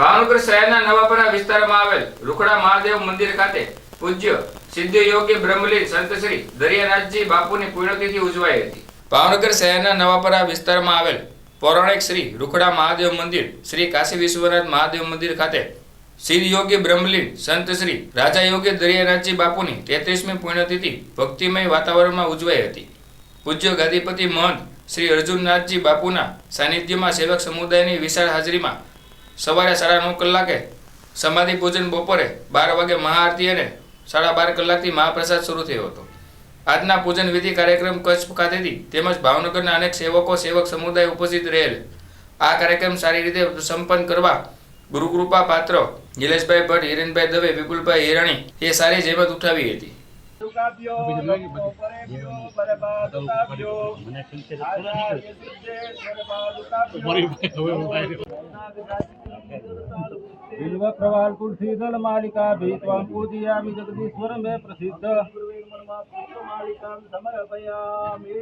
ભાવનગર શહેરના નવાપરા વિસ્તારમાં આવેલ રૂખડા મહાદેવ મંદિર ખાતે પૂજ્ય સિદ્ધ યોગી બ્રહ્મલીન સંત શ્રી દરિયાનાથજી બાપુની પુણ્યતિથિ ઉજવાઈ હતી. ભાવનગર શહેરના નવાપરા વિસ્તારમાં આવેલ પૌરાણિક શ્રી રૂખડા મહાદેવ મંદિર, શ્રી કાશી વિશ્વનાથ મહાદેવ મંદિર ખાતે સિદ્ધ યોગી બ્રહ્મલીન સંત શ્રી રાજા યોગી દરિયાનાથજી બાપુની તેત્રીસમી પુણ્યતિથિ ભક્તિમય વાતાવરણમાં ઉજવાઈ હતી. પૂજ્ય ગાદીપતિ મહંત શ્રી અર્જુનનાથજી બાપુના સાનિધ્યમાં સેવક સમુદાયની વિશાળ હાજરીમાં સવારે સાડા નવ કલાકે સમાધિ પૂજન બપોરે બાર વાગે મહાઆરતી અને સાડા બાર કલાકથી મહાપ્રસાદ શરૂ થયો હતો. આજના પૂજન વિધિ કાર્યક્રમ કચ્છ ખાતેથી તેમજ ભાવનગરના અનેક સેવકો સેવક સમુદાય ઉપસ્થિત રહેલ. આ કાર્યક્રમ સારી રીતે સંપન્ન કરવા ગુરુકૃપા પાત્ર નિલેશભાઈ ભટ્ટ હિરેનભાઈ દવે વિપુલભાઈ હિરાણી એ સારી જહેમત ઉઠાવી હતી. बिल्व प्रवाल तुलसीदल मालिका भी ताम पूजयामी जगदीश्वर में प्रसिद्ध मालिकां समर्पयामि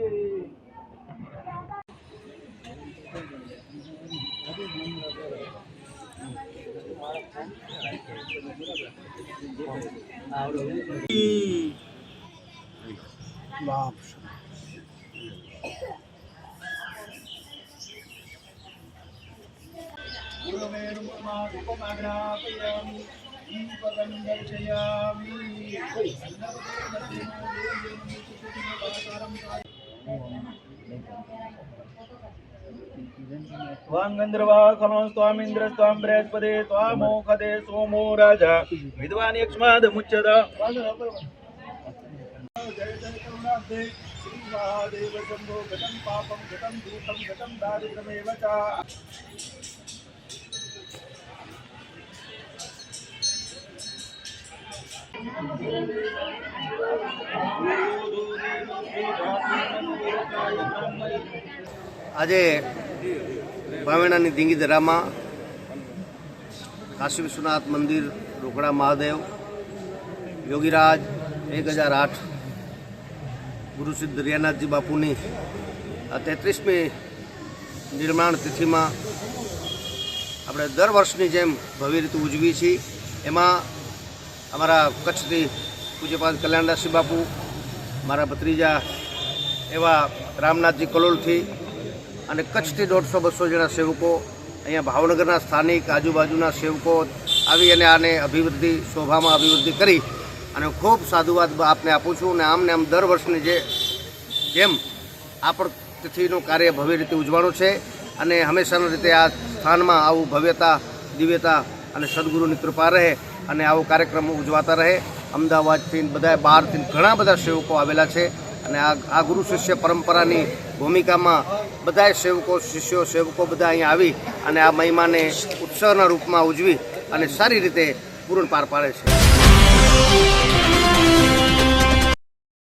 તમે રૂપમાં રૂપમાગ્રા આપયામી દીપગંધર્શયામી વાંગંદ્રવા ખલો સ્વામીન્દ્ર સ્વામ બૃહસ્પદે સ્વામો ખદે સોમો રાજા વિદ્વાન આજે ભાવેણાની ધીંગી દરામાં કાશી વિશ્વનાથ મંદિર, રોકડા મહાદેવ, યોગીરાજ, એક હજાર આઠ ગુરુ સિદ્ધ દરિયાનાથજી બાપુની આ તેત્રીસમી નિર્માણ તિથિમાં આપણે દર વર્ષની જેમ ભવ્ય રીતે ઉજવી છીએ. એમાં અમારા કચ્છથી પૂજ્યપાદ કલ્યાણદાસજી બાપુ, મારા ભત્રીજા એવા રામનાથજી કલોલથી અને કચ્છથી દોઢસો બસો જણા સેવકો, અહીંયા ભાવનગરના સ્થાનિક આજુબાજુના સેવકો આવી અને આને અભિવૃદ્ધિ, શોભામાં અભિવૃદ્ધિ કરી અને ખૂબ સાધુવાદ આપને આપું છું અને આમને આમ દર વર્ષની જે જેમ આ પણ તિથિનું કાર્ય ભવ્ય રીતે ઉજવાનું છે અને હંમેશાની રીતે આ સ્થાનમાં આવું ભવ્યતા, દિવ્યતા અને સદગુરુની કૃપા રહે અને આવો કાર્યક્રમ ઉજવાતા રહે. અમદાવાદથી બધા બહારથી ઘણા બધા સેવકો આવેલા છે અને આ આ ગુરુ શિષ્ય પરંપરાની ભૂમિકામાં બધાય સેવકો, શિષ્યો, સેવકો બધા અહીંયા આવી અને આ મહિમાને ઉત્સવના રૂપમાં ઉજવી અને સારી રીતે પૂરણ પાર પાડે છે.